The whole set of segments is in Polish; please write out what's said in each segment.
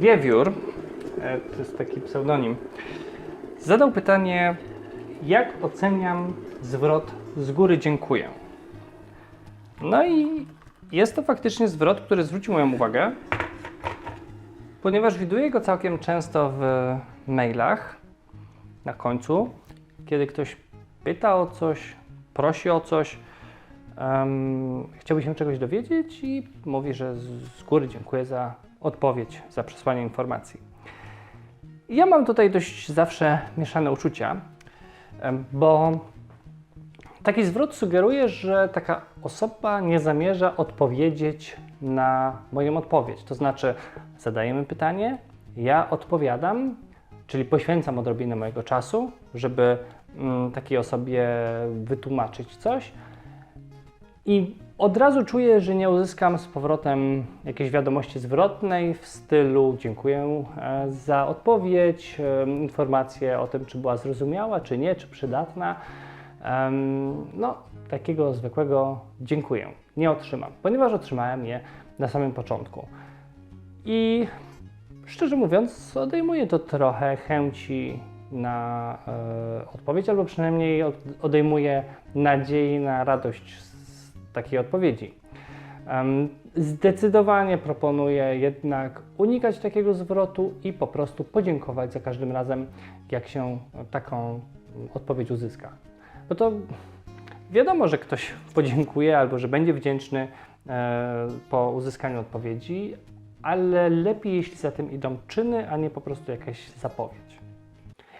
Wiewiór, e, to jest taki pseudonim, zadał pytanie, jak oceniam zwrot z góry dziękuję. No i jest to faktycznie zwrot, który zwrócił moją uwagę, ponieważ widuję go całkiem często w mailach na końcu, kiedy ktoś pyta o coś, prosi o coś, um, chciałby się czegoś dowiedzieć i mówi, że z, z góry dziękuję za odpowiedź, za przesłanie informacji. Ja mam tutaj dość zawsze mieszane uczucia, bo taki zwrot sugeruje, że taka osoba nie zamierza odpowiedzieć na moją odpowiedź. To znaczy, zadajemy pytanie, ja odpowiadam, czyli poświęcam odrobinę mojego czasu, żeby mm, takiej osobie wytłumaczyć coś. I od razu czuję, że nie uzyskam z powrotem jakiejś wiadomości zwrotnej w stylu dziękuję e, za odpowiedź, e, informację o tym, czy była zrozumiała, czy nie, czy przydatna. No, takiego zwykłego dziękuję nie otrzymam, ponieważ otrzymałem je na samym początku. I szczerze mówiąc, odejmuje to trochę chęci na e, odpowiedź, albo przynajmniej od, odejmuje nadziei na radość z takiej odpowiedzi. Zdecydowanie proponuję jednak unikać takiego zwrotu i po prostu podziękować za każdym razem, jak się taką odpowiedź uzyska. Bo to wiadomo, że ktoś podziękuje albo że będzie wdzięczny e, po uzyskaniu odpowiedzi, ale lepiej, jeśli za tym idą czyny, a nie po prostu jakaś zapowiedź.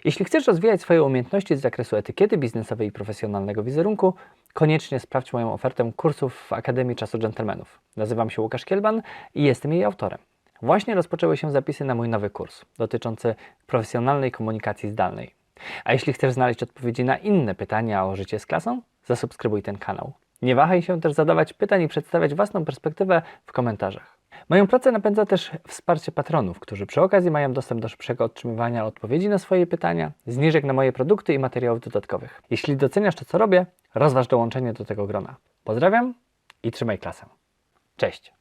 Jeśli chcesz rozwijać swoje umiejętności z zakresu etykiety biznesowej i profesjonalnego wizerunku, koniecznie sprawdź moją ofertę kursów w Akademii Czasu Dżentelmenów. Nazywam się Łukasz Kielban i jestem jej autorem. Właśnie rozpoczęły się zapisy na mój nowy kurs dotyczący profesjonalnej komunikacji zdalnej. A jeśli chcesz znaleźć odpowiedzi na inne pytania o życie z klasą, zasubskrybuj ten kanał. Nie wahaj się też zadawać pytań i przedstawiać własną perspektywę w komentarzach. Moją pracę napędza też wsparcie patronów, którzy przy okazji mają dostęp do szybszego otrzymywania odpowiedzi na swoje pytania, zniżek na moje produkty i materiałów dodatkowych. Jeśli doceniasz to, co robię, rozważ dołączenie do tego grona. Pozdrawiam i trzymaj klasę. Cześć!